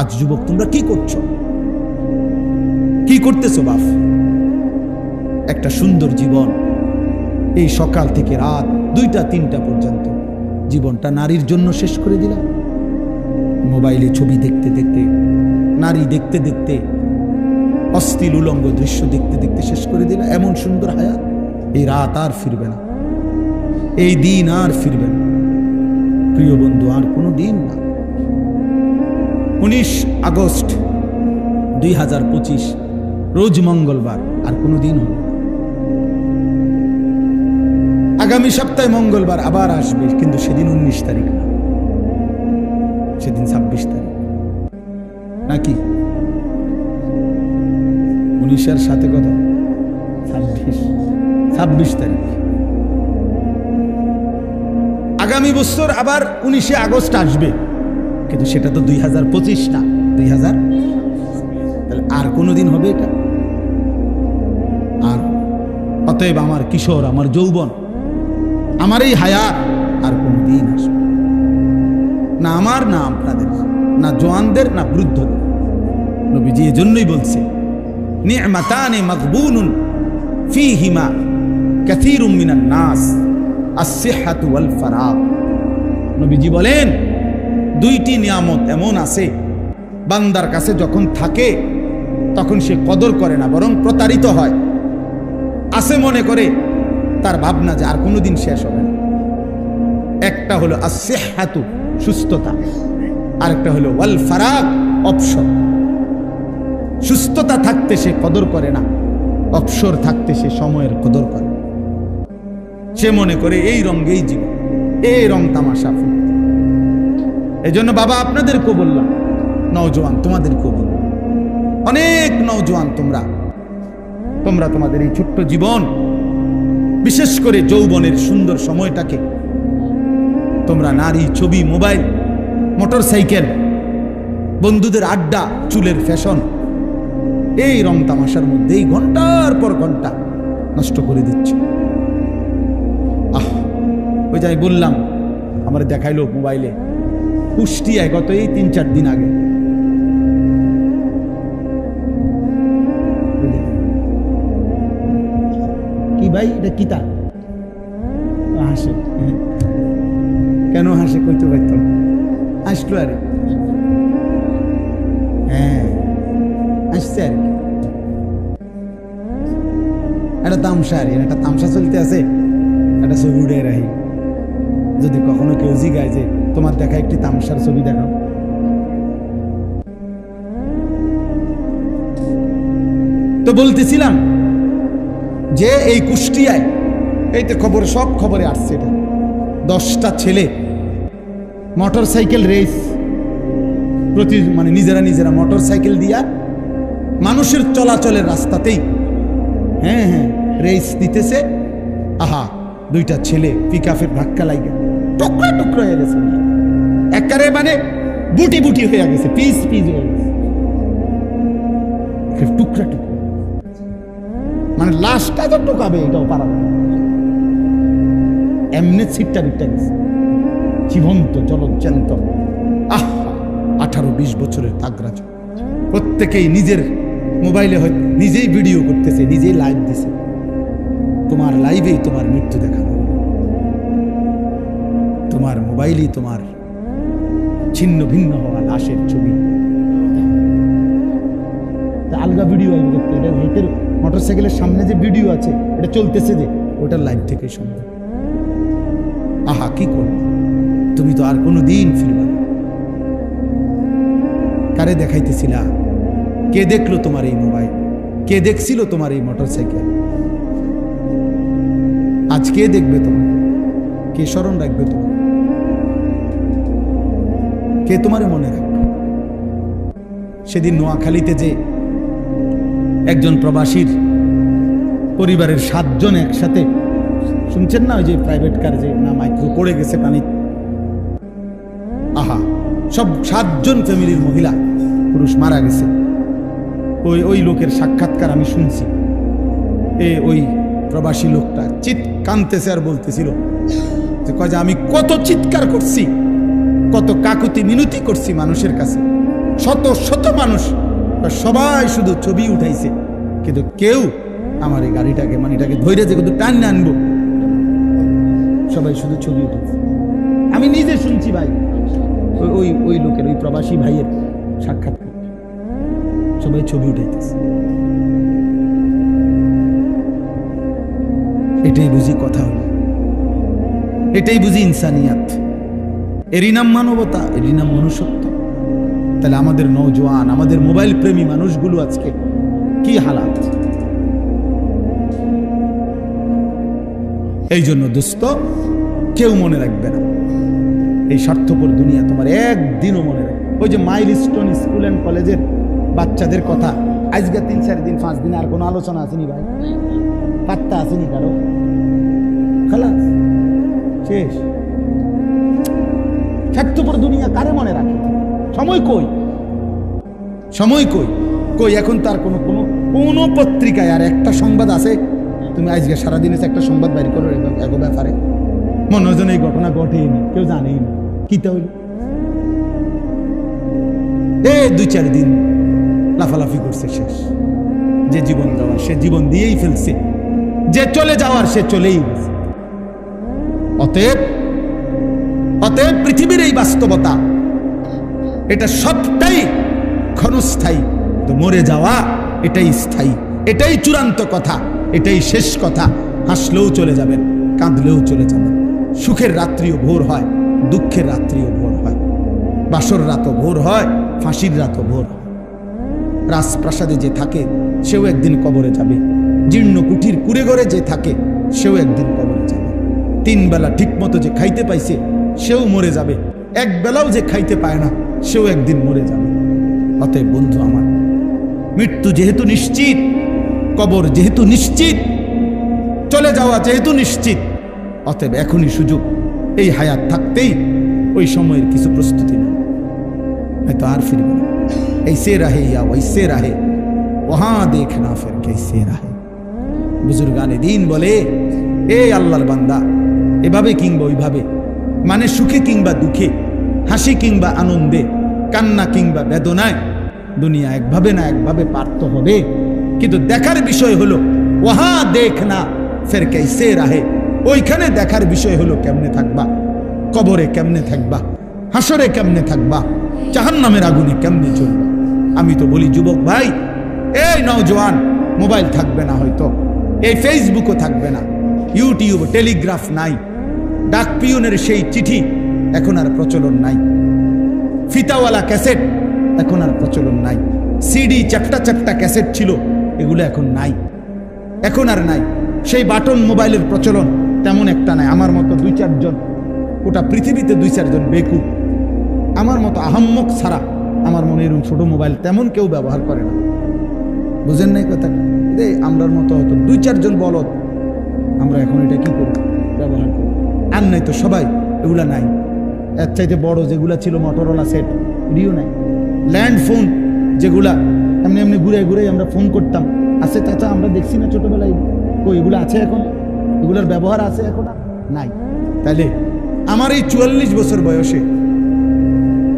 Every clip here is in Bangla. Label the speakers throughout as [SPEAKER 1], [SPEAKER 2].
[SPEAKER 1] আজ যুবক, তোমরা কি করছ? কি করতেছো, বাপ? একটা সুন্দর জীবন। এই সকাল থেকে রাত দুইটা, তিনটা পর্যন্ত জীবনটা নারীর জন্য শেষ করে দিলাম। মোবাইলে ছবি দেখতে দেখতে, নারী দেখতে দেখতে অস্থির উলঙ্গ দৃশ্য দেখতে দেখতে শেষ করে দিল এমন সুন্দর হায়াত, এই রাত আর ফিরবে না। এই দিন আর ফিরবে না। প্রিয় বন্ধু, আর কোনো দিন না। উনিশ আগস্ট দুই হাজার পঁচিশ, রোজ মঙ্গলবার, আর কোনো দিন না। আগামী সপ্তাহে মঙ্গলবার আবার আসবে, কিন্তু সেদিন উনিশ তারিখ না। সেদিন ছাব্বিশ তারিখ। নাকি? উনিশের সাথে কত? ছাব্বিশ। ছাব্বিশ তারিখ। আগামী বছর আবার উনিশে আগস্ট আসবে। কিন্তু সেটা তো দুই হাজার পঁচিশ না, দুই হাজার। তাহলে আর কোনো দিন হবে এটা? আর অতএব আমার কিশোর, আমার যৌবন, আমার এই হায়াত আর কোনো দিন আসবে না। আমার, না আপনাদের, না জোয়ানদের, না বৃদ্ধদের। নবীজি এজন্যই বলছে, নি'মাতানে মাকবুনুন ফীহিমা কাসীরুম মিনান নাস, আস-সিহহাতু ওয়াল ফারাগ নবীজি বলেন দুইটি নিয়ামত এমন আছে। বান্দার কাছে যখন থাকে, তখন সে কদর করে না, বরং প্রতারিত হয়। আছে মনে করে, তার ভাবনা যে আর কোনোদিন শেষ হবে না। একটা হলো আসেহাতু সুস্থতা। আরেকটা হলো ওয়াল ফারাক অপসর সুস্থতা থাকতে সে কদর করে না অপসর থাকতে সে সময়ের কদর করে। সে মনে করে, এই রঙ্গেই জীবন, এই রং তামাশা ফুটতে এই জন্য বাবা আপনাদেরকেও বললাম নওজোয়ান তোমাদেরকেও বললাম অনেক নওজোয়ান তোমরা। তোমরা তোমাদের এই ছোট্ট জীবন, বিশেষ করে যৌবনের সুন্দর সময়টাকে, তোমরা নারী ছবি, মোবাইল মোটর সাইকেল বন্ধুদের আড্ডা, চুলের ফ্যাশন, এই রং তামাশার মধ্যেই ঘণ্টার পর ঘণ্টা নষ্ট করে দিচ্ছে। আহ, ওই যাই বললাম, আমার দেখাইলো মোবাইলে। কুষ্টিয়ায় গত এই তিন চার দিন আগে কি ভাই, এটা কিতা হাসে। কেন হাসে কইতে পারত। আসলো আরে হ্যাঁ আসছে আর। একটা তামসা আর, একটা তামসা চলতে আছে একটা ছবি উড়ে রাহি যদি কখনো কেউ জিগায় যে তোমার দেখা একটি তামসার ছবি দেখাও। তো বলতেছিলাম যে এই কুষ্টিয়ায়, এই তো খবর, সব খবরে আসছে এটা। দশটা ছেলে মোটর সাইকেল রেস প্রতি মানে নিজেরা নিজেরা মোটর সাইকেল দিয়া মানুষের চলাচলের রাস্তাতেই হ্যাঁ হ্যাঁ রেস দিতেছে। আহা, দুইটা ছেলে পিকাফের ধাক্কা লাগে টুকরা টুকরা হয়ে গেছে। একারে মানে বুটি বুটি হয়ে গেছে, পিস পিস হয়ে গেছে। টুকরা টুকরা। মানে লাশটা তো টোকাবে, এটাও পারাবে না। এমনি ছিটটা বিটটা গেছে। জীবন্ত জলজ্যান্ত আহ, আঠারো বিশ বছরের তাগরাজ প্রত্যেকেই নিজের মোবাইলে হয়তো নিজেই ভিডিও করতেছে, নিজেই লাইভ দিছে। তোমার লাইভেই তোমার মৃত্যু দেখানো তোমার মোবাইলই তোমার ছিন্ন ভিন্ন হওয়া লাশের ছবি। আলগা ভিডিও আইব করতে এটা হেঁটের মোটর সাইকেলের সামনে যে ভিডিও আছে, এটা চলতেছে যে, ওটার লাইভ থেকে সম্ভব আহা, কি করবে? তুমি তো আর কোনো দিন ফিরবে কারে দেখাইতেছিলা? কে দেখল তোমার এই মোবাইল? কে দেখছিল তোমার এই মোটর সাইকেল আজ কে দেখবে তোমার কে স্মরণ রাখবে তোমার কে তোমারে মনে রাখবে? সেদিন নোয়াখালীতে যে একজন প্রবাসীর পরিবারের সাতজন একসাথে, শুনছেন না ওই যে প্রাইভেট কার যে না মাইক্রো পড়ে গেছে পানি? আহা, সব সাতজন ফ্যামিলির মহিলা, পুরুষ মারা গেছে। ওই ওই লোকের সাক্ষাৎকার আমি শুনছি। এ ওই প্রবাসী লোকটা চিৎ কানতেছে আর বলতেছিল যে, কয় যে আমি কত চিৎকার করছি? কত কাকুতি মিনতি করছি মানুষের কাছে। শত শত মানুষ সবাই শুধু ছবি উঠাইছে। কিন্তু কেউ আমার এই গাড়িটাকে মানে ধৈর্য যে কিন্তু টান আনব। সবাই শুধু ছবি উঠেছে আমি নিজে শুনছি ভাই। ওই ওই লোকের, ওই প্রবাসী ভাইয়ের সাক্ষাৎকার সবাই ছবি উঠাইতেছে। এটাই বুঝি কথা হলো। এটাই বুঝি ইনসানিয়াত। এরই নাম মানবতা, এরই নাম মনুষ্যত্ব। তাহলে আমাদের নৌজওয়ান আমাদের মোবাইল প্রেমী মানুষগুলো আজকে কি হালাত? এই জন্য দোস্ত, কেউ মনে রাখবে না। এই স্বার্থপর দুনিয়া তোমার একদিনও মনে রাখবে ওই যে মাইল স্টোন স্কুল অ্যান্ড কলেজের বাচ্চাদের কথা, আজকে তিন চার দিন, পাঁচ দিন আর কোনো আলোচনা আসেনি ভাই? পাত্তা আসেনি কারও? খালাস? শেষ? স্বার্থপর দুনিয়া কারে মনে রাখে? সময় কই? সময় কই? কই এখন তার কোনো কোনো কোনো পত্রিকায় আর একটা সংবাদ আছে? তুমি আজকে সারাদিনে একটা সংবাদ বাইর করো এগো ব্যাপারে। মনে হয় যেন এই ঘটনা ঘটেনি, কেউ জানেই না। কি তা হইল এ, দুই চার দিন লাফালাফি করছে শেষ। যে জীবন দেওয়ার, সে জীবন দিয়েই ফেলছে। যে চলে যাওয়ার, সে চলেই গেছে। অতএব অতএব পৃথিবীর এই বাস্তবতা। এটা সবটাই ক্ষণস্থায়ী। তো মরে যাওয়া, এটাই স্থায়ী। এটাই চূড়ান্ত কথা, এটাই শেষ কথা। হাসলেও চলে যাবেন, কাঁদলেও চলে যাবেন। সুখের রাত্রিও ভোর হয়, দুঃখের রাত্রিও ভোর হয়। বাসর রাতও ভোর হয়, ফাঁসির রাতও ভোর হয়। রাজপ্রাসাদে যে থাকে, সেও একদিন কবরে যাবে। জীর্ণ কুঠির কুড়ে ঘরে যে থাকে, সেও একদিন কবরে যাবে। তিন বেলা ঠিক মতো যে খাইতে পাইছে সেও মরে যাবে এক বেলাও যে খাইতে পায় না সেও একদিন মরে যাবে অতএব বন্ধু আমার মৃত্যু যেহেতু নিশ্চিত কবর যেহেতু নিশ্চিত চলে যাওয়া যেহেতু নিশ্চিত অতএব এখনই সুযোগ এই হায়াত থাকতেই ওই সময়ের কিছু প্রস্তুতি নেই হয়তো আর ফিরবে না ऐसे रहे या वैसे रहे वहां देखना फिर कैसे रहे বুজুর্গানে দিন বলে এ আল্লাহর বান্দা এভাবে কিংবা ওইভাবে মানে সুখে কিংবা দুঃখে, হাসি কিংবা আনন্দে, কান্না কিংবা বেদনায়, দুনিয়া একভাবে না একভাবে পারত হবে। কিন্তু দেখার বিষয় হলো, ওহা, দেখ না, ফের কেসে রাহে? ওইখানে দেখার বিষয় হলো, কেমনে থাকবা? কবরে কেমনে থাকবা? হাসরে কেমনে থাকবা? জাহান্নামের আগুনে কেমনে চলবা? আমি তো বলি, যুবক ভাই, এই নওজোয়ান, মোবাইল থাকবে না হয়তো, এই ফেসবুকও থাকবে না, ইউটিউব, টেলিগ্রাফ নাই ডাক পিয়নের সেই চিঠি এখন আর প্রচলন নাই। ফিতাওয়ালা ক্যাসেট এখন আর প্রচলন নাই। সিডি চ্যাপটা চ্যাপটা ক্যাসেট ছিল, এগুলো এখন নাই। এখন আর নাই। সেই বাটন মোবাইলের প্রচলন তেমন একটা নাই। আমার মতো দুই চারজন, গোটা পৃথিবীতে দুই চারজন বেকুব। আমার মতো আহাম্মক ছাড়া আমার মনে এরকম ছোটো মোবাইল তেমন কেউ ব্যবহার করে না। বুঝেন নাই কথা? রে আমরার মতো হয়তো দুই চারজন বলত আমরা এখন এটা কি করি ব্যবহার করি আর নাই তো সবাই, এগুলা নাই। এর চাইতে বড় যেগুলা ছিল মোটরওয়ালা সেট এটিও নাই। ল্যান্ড ফোন যেগুলা, এমনি এমনি ঘুরে ঘুরে আমরা ফোন করতাম। আছে চাচা, আমরা দেখছি না ছোটবেলায়। কই, এগুলো আছে এখন? এগুলোর ব্যবহার আছে এখন? নাই। তাইলে আমার এই চুয়াল্লিশ বছর বয়সে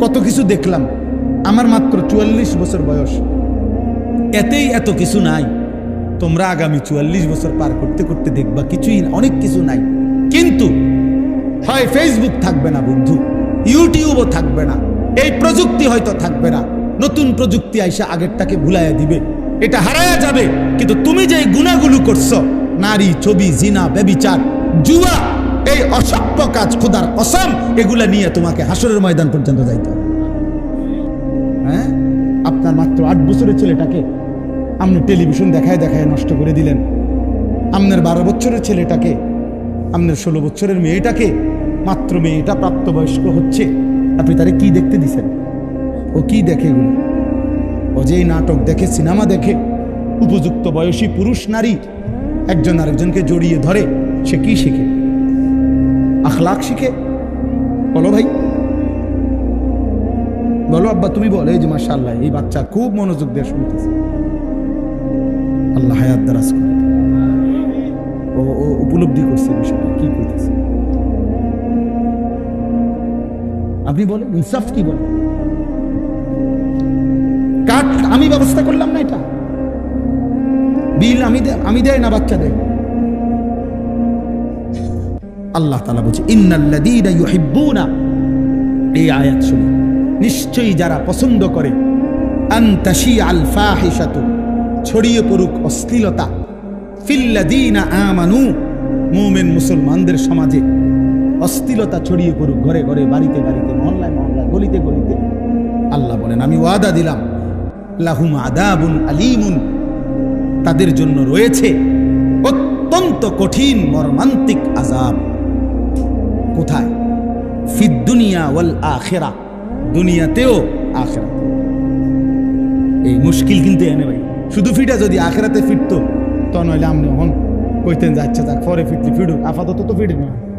[SPEAKER 1] কত কিছু দেখলাম। আমার মাত্র চুয়াল্লিশ বছর বয়স। এতেই এত কিছু নাই। তোমরা আগামী চুয়াল্লিশ বছর পার করতে করতে দেখবা কিছুই অনেক কিছু নাই। কিন্তু হয় ফেসবুক থাকবে না বন্ধু ইউটিউবও থাকবে না। এই প্রযুক্তি হয়তো থাকবে না। নতুন প্রযুক্তি আইসা আগেরটাকে ভুলাইয়া দিবে। এটা হারায়া যাবে। কিন্তু তুমি যে গুণাগুলো করছ, নারী, ছবি, জিনা বেবিচার জুয়া, এই অসভ্য কাজ, খোদার অসম এগুলা নিয়ে তোমাকে হাসরের ময়দান পর্যন্ত যাইতে হ্যাঁ? আপনার মাত্র আট বছরের ছেলেটাকে আপনি টেলিভিশন দেখায় দেখায় নষ্ট করে দিলেন। আপনার বারো বছরের ছেলেটাকে, আপনার ষোলো বছরের মেয়েটাকে মাত্র মেয়েটা প্রাপ্তবয়স্ক হচ্ছে। আপনি তারে কি দেখতে দিছেন? ও কি দেখে এগুলো? ও যেই নাটক দেখে, সিনেমা দেখে, উপযুক্ত বয়সী পুরুষ নারী একজন আরেকজনকে জড়িয়ে ধরে, সে কি শিখে? আখলাখ শিখে? বলো ভাই। বলো আব্বা, তুমি বলো, এই যে মাশাআল্লাহ, এই বাচ্চা খুব মনোযোগ দিয়ে শুনতেছে। আল্লাহ হায়াত দারাজ করে। ও উপলব্ধি করছে বিষয়টা, কি করতেছে আপনি বলেন, ইনসাফ কি বলেন? আমি ব্যবস্থা করলাম না এটা। বিল আমি আমি দেয় না, বাচ্চা দেয়। আল্লাহ তালা বলছে, ইন্নাল্লাযীনা ইউহিব্বুনা। এই আয়াত শুনে। নিশ্চয়ই যারা পছন্দ করে আন্তাশি আল ফাহিশাতু, ছড়িয়ে পড়ুক অশ্লীলতা। ফিল্লাযীনা আমানু, মুমিন মুসলমানদের সমাজে। অশ্লীলতা ছড়িয়ে পড়ুক ঘরে ঘরে, বাড়িতে বাড়িতে, মহল্লায় মহল্লায়, গলিতে গলিতে। আল্লাহ বলেন, আমি ওয়াদা দিলাম, লাহুম আদাবুন আলিমুন। তাদের জন্য রয়েছে অত্যন্ত কঠিন মর্মান্তিক আজাব কোথায়? ফিদ দুনিয়া ওয়াল আখেরা। দুনিয়াতেও আখেরা এই মুশকিল কিন্তু এনে ভাই। শুধু ফিটা যদি আখেরাতে ফিরতো তো নইলে আমনি হন। কইতেন যে আচ্ছা যাক, পরে ফিরলি ফিরুক আপাতত তো ফিরে না।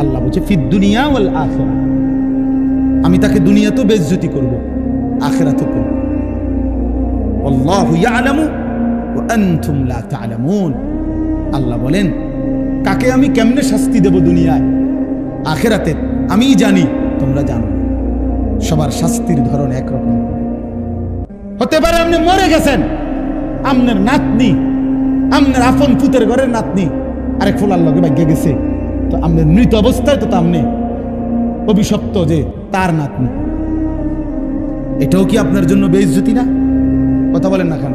[SPEAKER 1] আল্লাহ বলছে, ফিদ দুনিয়া ওয়াল আখেরা। আমি তাকে দুনিয়াতেও বেজ্জতি করব আখেরাতে করব। আল্লাহু ইয়ালামু ওয়া আনতুম লা তা'লামুন। আল্লাহ বলেন, কাকে আমি কেমনে শাস্তি দেব দুনিয়ায়? আখেরাতে আমিই জানি, তোমরা জানো সবার শাস্তির ধরন একরকম। হতে পারে আপনি মরে গেছেন, আমনের নাতনি, আমনের আপন পুতের ঘরের নাতনি, আরেক ফুলার লগে ভাগ্যে গেছে। তো আমনের মৃত অবস্থায় তো তা আপনি অভিশপ্ত যে তার নাতনি। এটাও কি আপনার জন্য বেইজ্জতি না? কথা বলেন না কেন?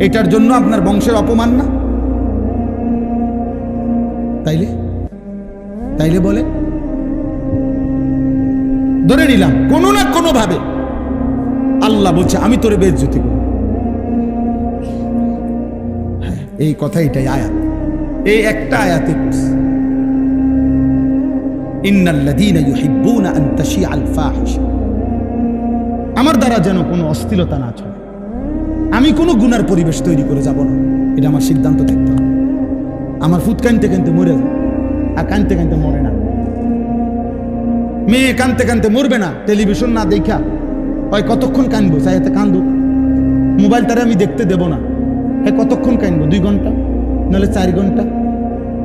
[SPEAKER 1] এটার জন্য আপনার বংশের অপমান না? তাইলে? তাইলে বলে ধরে নিলাম কোনো না কোনো ভাবে আল্লাহ বলছে আমি তোরে বেজ্জতি করব। হ্যাঁ, এই কথা এটাই আয়াত। এই একটা আয়াতে আমার দ্বারা যেন কোনো অস্থিরতা না চলে আমি কোনো গুনার পরিবেশ তৈরি করে যাব না। এটা আমার সিদ্ধান্ত থাকতে আমার ফুট কানতে কানতে মরে আর কানতে কানতে মরে না। মেয়ে কানতে কানতে মরবে না। টেলিভিশন না দেখা। হয় কতক্ষণ কানবো? চাইতে কান্দুক। মোবাইল তারা আমি দেখতে দেব না। হ্যাঁ কতক্ষণ কানবো? দুই ঘণ্টা? নাহলে চার ঘণ্টা?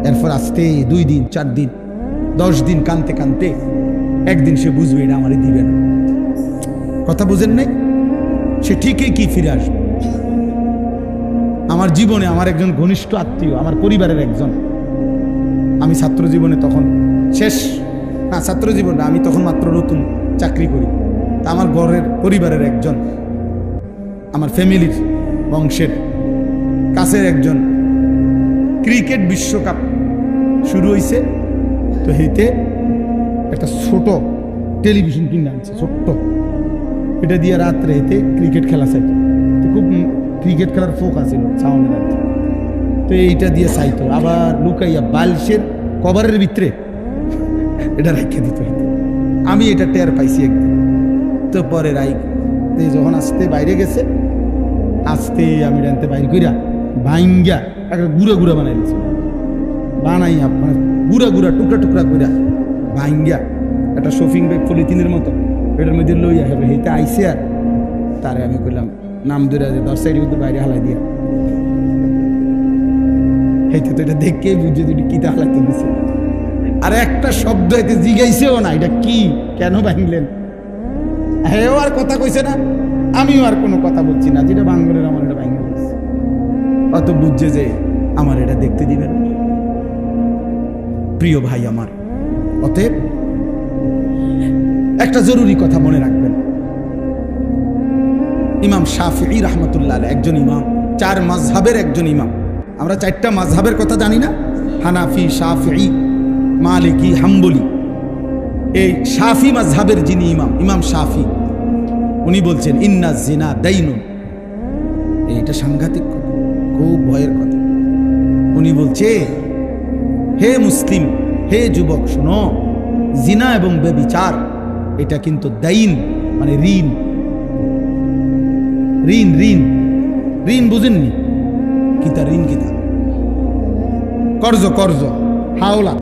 [SPEAKER 1] এরপর আসতে দুই দিন, চার দিন। দশ দিন কানতে কানতে একদিন সে বুঝবে এটা আমারই দিবে না। কথা বুঝেন নাই? সে ঠিকই কি ফিরে আসবে? আমার জীবনে আমার একজন ঘনিষ্ঠ আত্মীয়, আমার পরিবারের একজন। আমি ছাত্র জীবনে তখন শেষ। না, ছাত্র জীবনে আমি তখন মাত্র নতুন চাকরি করি। তা আমার ঘরের পরিবারের একজন, আমার ফ্যামিলির বংশের কাছের একজন ক্রিকেট বিশ্বকাপ শুরু হয়েছে তো হেতে একটা ছোট টেলিভিশন কিনে আনছে, ছোট্ট। এটা দিয়ে রাত্রে হেতে ক্রিকেট খেলা চাইতো। তো খুব ক্রিকেট খেলার ফোক আছিল সাউন্ডের আর তো এইটা দিয়ে চাইতো, আবার লুকাইয়া বালিশের কভারের ভিতরে এটা রেখে দিত। আমি এটা টের পাইছি একদিন। তো পরে রাই যখন আসতে বাইরে গেছে, আসতে আমি রানতে বাইরে কইরা ভাঙ্গা একটা গুঁড়া গুঁড়া বানাই বানাই আপনার গুঁড়া গুঁড়া টুকরা টুকরা কইরা ভাঙ্গা একটা শপিং ব্যাগ পলিথিনের মতো। এটার মধ্যে লইয়া হবে হেতে আইসে আর। তারে আমি কইলাম, নাম ধরে যে দশ সাইড মধ্যে বাইরে হালাই দিয়া। হেতে তো এটা দেখে বুঝে তুই কিতা হালাইতে দিছে আর একটা শব্দ এতে জিগাইছেও না, এটা কি, কেন ভাঙলেন? হেও আর কথা কইছে না, আমিও আর কোনো কথা বলছি না, যেটা বাঙ্গলের আমার এটা ভাঙে বলছে অত বুঝছে যে আমার এটা দেখতে দিবেন প্রিয় ভাই আমার। অতএব একটা জরুরি কথা মনে রাখবেন। ইমাম শাফি রহমতুল্লাহ একজন ইমাম, চার মাঝহাবের একজন ইমাম। আমরা চারটা মাঝহাবের কথা জানি না? হানাফি শাফি মালিকি, হাম্বলি। এই শাফি মাঝহাবের যিনি ইমাম ইমাম শাফি উনি বলছেন, ইন্না জিনা দাইনুন। এইটা সাংঘাতিক কথা, খুব ভয়ের কথা। উনি বলছে হে মুসলিম, হে যুবক, শোনো। জিনা এবং বেবিচার, এটা কিন্তু দাইন মানে ঋণ। ঋণ ঋণ। ঋণ বুঝেননি? কিতা ঋণ কিতা? কর্জ কর্জ। হাওলা।